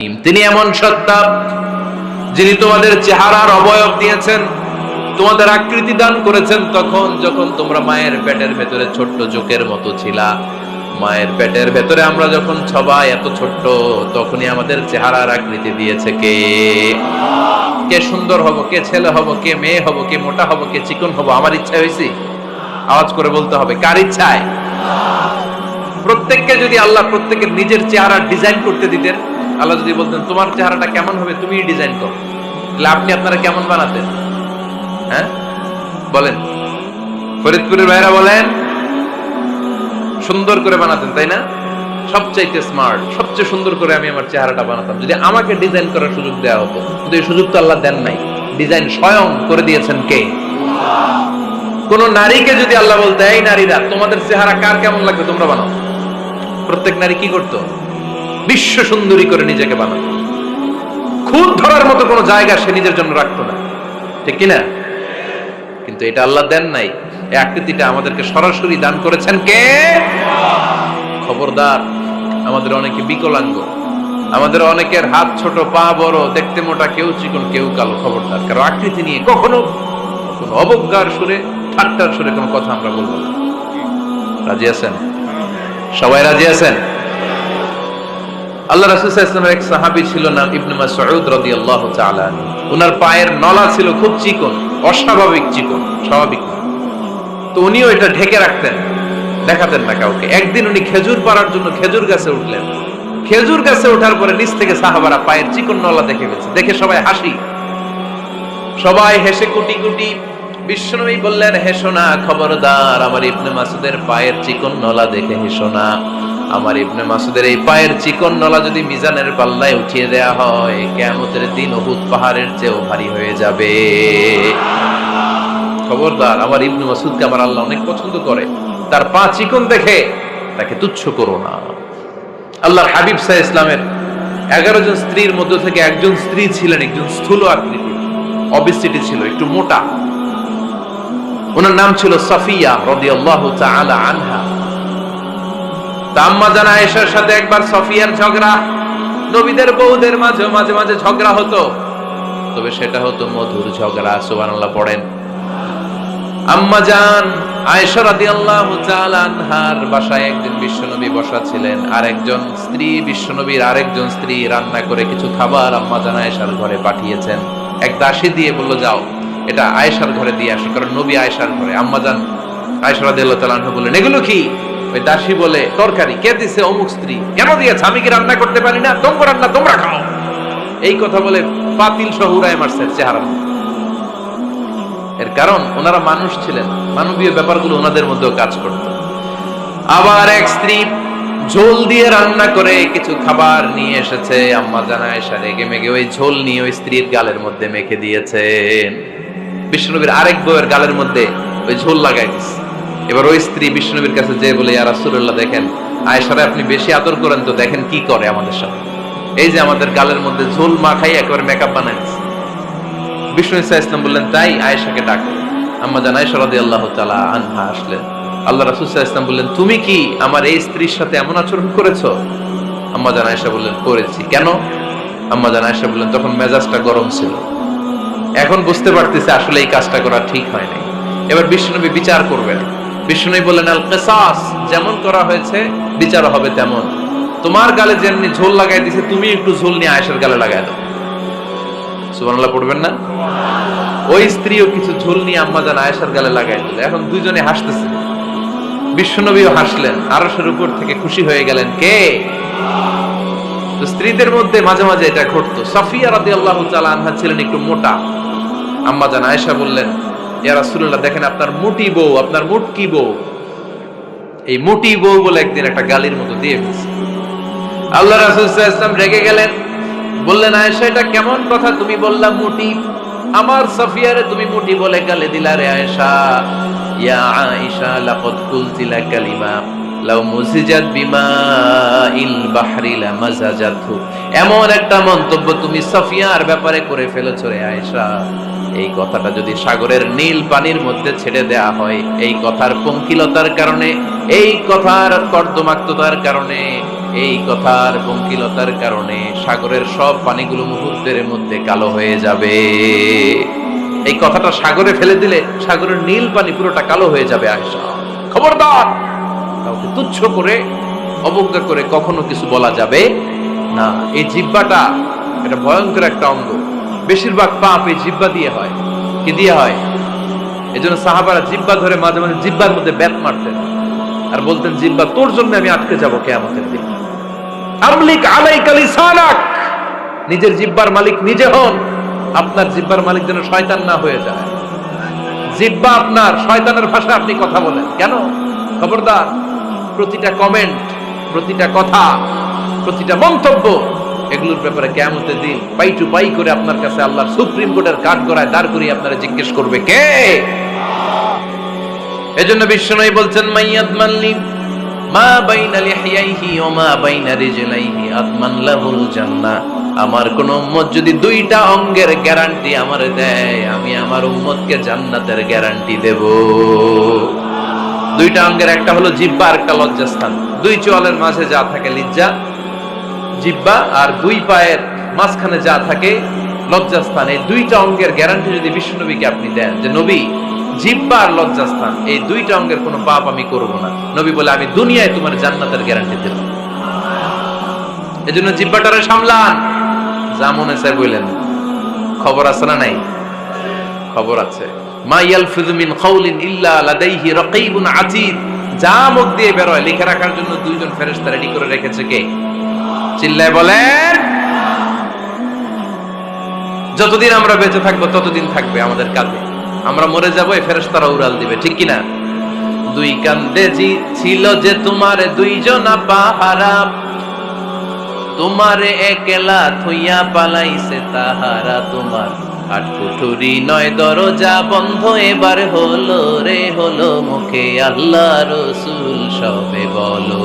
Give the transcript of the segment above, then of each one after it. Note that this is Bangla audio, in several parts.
তিনি এমন সত্তা যিনি তোমাদের চেহারার অবয়ব দিয়েছেন, তোমাদের আকৃতি দান করেছেন, তখন যখন তোমরা মায়ের পেটের ভেতরে ছোট্ট জোকের মতো ছিলা, মায়ের পেটের ভেতরে আমরা যখন সবাই এত ছোট্ট, তখনই আমাদের চেহারার আকৃতি দিয়েছে কে? কে সুন্দর হব, কে ছেলে হব, কে মেয়ে হব, কে মোটা হব, কে চিকন হব, আমার ইচ্ছা হয়েছে? আওয়াজ করে বলতে হবে, কার ইচ্ছায়? প্রত্যেককে যদি আল্লাহ প্রত্যেকের নিজের চেহারা ডিজাইন করতে দিতেন আল্লাহ যদি বলতেন, তোমার চেহারাটা কেমন হবে? তুমি ডিজাইন করো। তাহলে আপনি আপনারা কেমন বানাতেন? হ্যাঁ? বলেন। ফরিদপুরের ভাইরা বলেন, সুন্দর করে বানাতেন, তাই না? সবচাইতে স্মার্ট সবচেয়ে সুন্দর করে আমি আমার চেহারাটা বানাতাম। যদি আমাকে ডিজাইন করার সুযোগ দেওয়া হতো, কিন্তু এই সুযোগ তো আল্লাহ দেন নাই। ডিজাইন স্বয়ং করে দিয়েছেন কে? কোন নারীকে যদি আল্লাহ বলতে, এই নারীরা, তোমাদের চেহারা কার কেমন লাগবে? তোমরা বানাও। প্রত্যেক নারী কি করতো? বিশ্ব সুন্দরী করে নিজেকে বানাতো খুদ ধরার মতো কোনো জায়গা সে নিজের জন্য রাখতো না। ঠিক কিনা? কিন্তু এটা আল্লাহ দেন নাই। এই আকৃতিটা আমাদেরকে সরাসরি দান করেছেন কে? খবরদার, আমাদের অনেকে বিকলাঙ্গ, আমাদের অনেকের হাত ছোট, পা বড়, দেখতে মোটা, কেউ চিকন, কেউ কালো, খবরদার। কারণ আকৃতি নিয়ে কখনো কোনো অবজ্ঞার সুরে, ঠাট্টার সুরে কোনো কথা আমরা বলব রাজি আছেন? সবাই রাজি আছেন? আল্লাহ রাসূল সাল্লাল্লাহু এক সাহাবী ছিল নাম ইবনে মাসউদ তাআলা আনহু। ওনার পায়ের নলা ছিল খুব চিকন, অস্বাভাবিক চিকন, স্বাভাবিক তো উনিও এটা ঢেকে রাখতেন, দেখাতেন না কাউকে। একদিন উনি খেজুর পাড়ার জন্য খেজুর গাছে উঠলেন। খেজুর গাছে ওঠার পরে নিচ থেকে সাহাবারা পায়ের চিকন নলা দেখে ফেলছে। দেখে সবাই হাসি। সবাই হেসে কুটি কুটি। বিশ্বনবী বললেন হেসো না খবরদার, আমার ইবনে মাসুদের পায়ের চিকন নলা দেখে হেসো না আমার ইবনে মাসুদের এই পায়ের চিকন নলা যদি মিজানের পাল্লায় উঠিয়ে দেয়া হয়, কেয়ামতের দিন অহুত পাহাড়ের চেয়েও ভারী হয়ে যাবে। খবরদার, আমার ইবনে মাসুদকে আমার আল্লাহ অনেক পছন্দ করে। তার পা চিকন দেখে তাকে তুচ্ছ করো না। আল্লাহর হাবিব সাহ ইসলামের এগারো জন স্ত্রীর মধ্য থেকে একজন স্ত্রী ছিলেন, একজন স্থূল আকৃতি অবিসিটি ছিল, একটু মোটা। ওনার নাম ছিল সফিয়া রাদিয়াল্লাহু তাআলা আনহা। জানা আয়েশার সাথে একবার সফিয়ার ঝগড়া। নবীদের বউদের মাঝে মাঝে মাঝে ঝগড়া হতো। তবে সেটা হতো মধুর ঝগড়া পড়েন। আম্মা জান, আয়েশা রাদিয়াল্লাহু তাআলা আনহার বাসায় একদিন বিশ্বনবী বসা ছিলেন। আর একজন স্ত্রী, বিশ্বনবীর আরেকজন স্ত্রী রান্না করে কিছু খাবার আম্মা জান আয়েশার ঘরে পাঠিয়েছেন। এক দাসী দিয়ে বলল, যাও। এটা আয়েশার ঘরে দিয়ে আসো, কারণ নবী আয়েশার ঘরে। আম্মা জান আয়েশা রাদিয়াল্লাহু তাআলা আনহা বললেন, এগুলো কি? ওই দাসী বলে, তরকারি, কে দিছে অমুক স্ত্রী? কেন দিয়েছে? আমি কি রান্না করতে পারি না? তোমরা রান্না তোমরা খাও। এই কথা বলে পাতিল সহ উড়ায় মারছে চেহারা এর কারণ, ওনারা মানুষ ছিলেন। মানবীয় ব্যাপারগুলো ওনাদের মধ্যেও কাজ করত। আবার এক স্ত্রী ঝোল দিয়ে রান্না করে কিছু খাবার নিয়ে এসেছে। আম্মা জানা এসা রেগে মেগে ওই ঝোল নিয়ে ওই স্ত্রীর গালের মধ্যে মেখে দিয়েছেন। বিষ্ণুনবীর আরেক বউয়ের গালের মধ্যে ওই ঝোল লাগাই দিচ্ছে এবার ওই স্ত্রী বিষ্ণুনবীর কাছে যে বলে, ইয়া রাসূলুল্লাহ, দেখেন, আয়েশারে আপনি বেশি আদর করেন তো, দেখেন কি করে আমাদের সাথে। এই যে আমাদের গালের মধ্যে ঝোল মাখাই একেবারে মেকআপ বানাই বিষ্ণু ইসা ইসলাম বললেন, তাই আয়েশাকে আম্মা জান আয়েশা রাদিয়াল্লাহু তাআলা আনহা আসলেন। আল্লাহ রাসূল ইসলাম বললেন, তুমি কি আমার এই স্ত্রীর সাথে এমন আচরণ করেছ? আম্মা জান আয়েশা বললেন, করেছি। কেন? আম্মা জান আয়েশা বললেন, তখন মেজাজটা গরম ছিল। এখন বুঝতে পারতেছে আসলে এই কাজটা করা ঠিক হয় নাই। এবার বিষ্ণুনবী বিচার করবেন। বিষ্ণুনবী বললেন, আল কিসাস, যেমন করা হয়েছে, বিচার হবে তেমন। তোমার গালে যেমনি ঝোল লাগাই দিছে, তুমি একটু ঝোল নিয়ে আয়েশার গালে লাগাই দাও। সুবহানাল্লাহ, পড়বেন না? ওই স্ত্রীও কিছু ঝোল নিয়ে আম্মা জান আয়েশার গালে লাগাই দিল। এখন দুইজনে হাসতেছে। বিশ্বনবীও হাসলেন। আরশের উপর থেকে খুশি হয়ে গেলেন কে? তো স্ত্রীদের মধ্যে মাঝে মাঝে এটা ঘটতো। সাফিয়া রাদিয়াল্লাহু তাআলা আনহা ছিলেন একটু মোটা। আম্মা জান আয়েশা বললেন ইয়া রাসূলুল্লাহ, দেখেন আপনার মুটি বউ, আপনার মুটকি বউ। এই মুটি বউ বলে একদিন একটা গালির মতো দিয়ে ফেলছে। আল্লাহ রাসূল সাল্লাল্লাহু রেগে গেলেন, বললেন, আয়েশা, এটা কেমন কথা? তুমি বললা মুটি। আমার সাফিয়ারে তুমি মুটি বলে গালে দিলা রে আয়েশা। ইয়া আয়েশা, লাকাদ কুলতি লা কালিমা লাউ মুজিজাত বিমা ইল বাহরি লা মাজাজাতহু এমন একটা মন্তব্য তুমি সাফিয়ার ব্যাপারে করে ফেলেছো রে আয়েশা। এই কথাটা যদি সাগরের নীল পানির মধ্যে ছেড়ে দেয়া হয়, এই কথার পঙ্কিলতার কারণে, এই কথার কর্দমাক্ততার কারণে, এই কথার পঙ্কিলতার কারণে সাগরের সব পানিগুলো মুহূর্তের মধ্যে কালো হয়ে যাবে। এই কথাটা সাগরে ফেলে দিলে সাগরের নীল পানি পুরোটা কালো হয়ে যাবে আয়সা খবরদার! কাউকে তুচ্ছ করে, অবজ্ঞা করে কখনো কিছু বলা যাবে না। এই জিব্বাটা এটা ভয়ঙ্কর একটা অঙ্গ। বেশিরভাগ পাপ এই জিব্বা দিয়ে হয়। কি দিয়ে হয়? এই জন্য সাহাবারা জিব্বা ধরে মাঝে মাঝে জিব্বার মধ্যে ব্যাত মারতেন। আর বলতেন জিব্বা তোর জন্য আমি আটকে যাব কে কেয়ামতের দিন। আমলিক আলাইকা লিসানাক! নিজের জিব্বার মালিক নিজে হন। আপনার জিব্বার মালিক যেন শয়তান না হয়ে যায়। জিব্বা আপনার, শয়তানের ভাষায় আপনি কথা বলেন। কেন? খবরদার, প্রতিটা কমেন্ট প্রতিটা কথা, প্রতিটা মন্তব্য এগুলোর ব্যাপারে কেমতে দিন পাই টু পাই করে আপনার কাছে আল্লাহ সুপ্রিম কোর্টের কাঠ করায় দাঁড় করিয়ে আপনারা জিজ্ঞেস করবে কে? এজন্য বিশ্বনবী বলছেন মাইয়াত মাল্লি মা বাইনা লিহিয়াইহি ওয়া মা বাইনা রিজলাইহি আতমান লাহুল জান্নাহ। আমার কোন উম্মত যদি দুইটা অঙ্গের গ্যারান্টি আমারে দেয়, আমি আমার উম্মতকে জান্নাতের গ্যারান্টি দেব। দুইটা অঙ্গের একটা হলো জিব্বা আর একটা লজ্জাস্থান। দুই চোয়ালের মাঝে যা থাকে লিজ্জা জিব্বা আর দুই পায়ের মাঝখানে যা থাকে লজ্জাস্থান। এই দুইটা অঙ্গের গ্যারান্টি যদি বিষ্ণুনবীকে আপনি দেন যে, নবী, জিব্বা আর লজ্জাস্থান, এই দুইটা অঙ্গের কোনো পাপ আমি করব না। নবী বলে, আমি দুনিয়ায় তোমার জান্নাতের গ্যারান্টি দেব। এজন্য জিব্বাটারে সামলান। যা মনে বললেন খবর আছে না নাই? খবর আছে। মা ইল্লা লাদাইহি রাকীবুন আতীদ। যা মুখ দিয়ে বের হয় লিখে রাখার জন্য দুইজন ফেরেশতা রেডি করে রেখেছে কে? চিল্লায় বলেন, যতদিন আমরা বেঁচে থাকব, ততদিন থাকবে আমাদের কাঁধে। আমরা মরে যাব এই ফেরেশতারা উড়াল দিবে, ঠিক কি না দুই কান্দে জি ছিল যে তোমার দুইজনা পাহারা। তোমারে একলা থইয়া পালাইছে তাহারা। তোমার আট কুঠুরি নয়, দরজা বন্ধ, এবার হলো রে, হলো মুখে আল্লাহ রসুল, সবে বলো।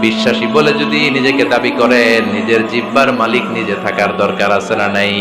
বিশ্বাসী বলে যদি নিজেকে দাবি করেন, নিজের জিব্বার মালিক নিজে থাকার দরকার আছে না নাই?